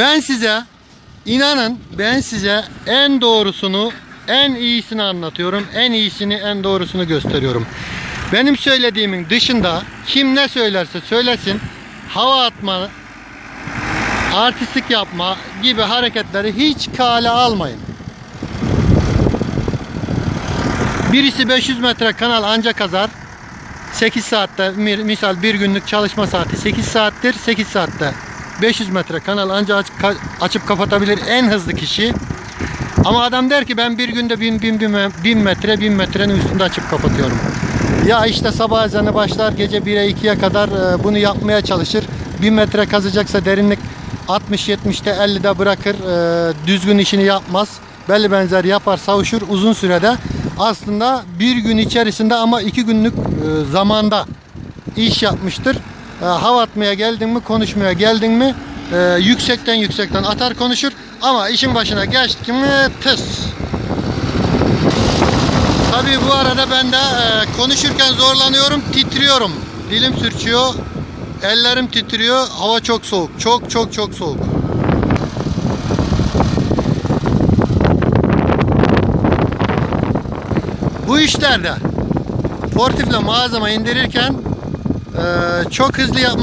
Ben size inanın ben size en doğrusunu en iyisini anlatıyorum. En iyisini en doğrusunu gösteriyorum. Benim söylediğimin dışında kim ne söylerse söylesin hava atma artistlik yapma gibi hareketleri hiç kale almayın. Birisi 500 metre kanal anca kazar. 8 saatte mi- misal bir günlük çalışma saati 8 saattir. 8 saatte 500 metre kanal anca aç- ka- açıp kapatabilir en hızlı kişi. Ama adam der ki ben bir günde 1000 bin, bin, bin metre 1000 metrenin üstünde açıp kapatıyorum. Ya işte sabah ezanı başlar gece 1'e 2'ye kadar e, bunu yapmaya çalışır. 1000 metre kazacaksa derinlik 60-70'te 50'de bırakır. e, Düzgün işini yapmaz. Belli benzer yapar savuşur uzun sürede. Aslında bir gün içerisinde ama iki günlük e, zamanda iş yapmıştır. E, hava atmaya geldin mi konuşmaya geldin mi e, yüksekten yüksekten atar konuşur. Ama işin başına geçti mi tıs. Tabii bu arada ben de e, konuşurken zorlanıyorum, titriyorum. Dilim sürçüyor, ellerim titriyor. Hava çok soğuk, çok çok çok soğuk. Bu işlerde portifle malzeme indirirken e, çok hızlı yapma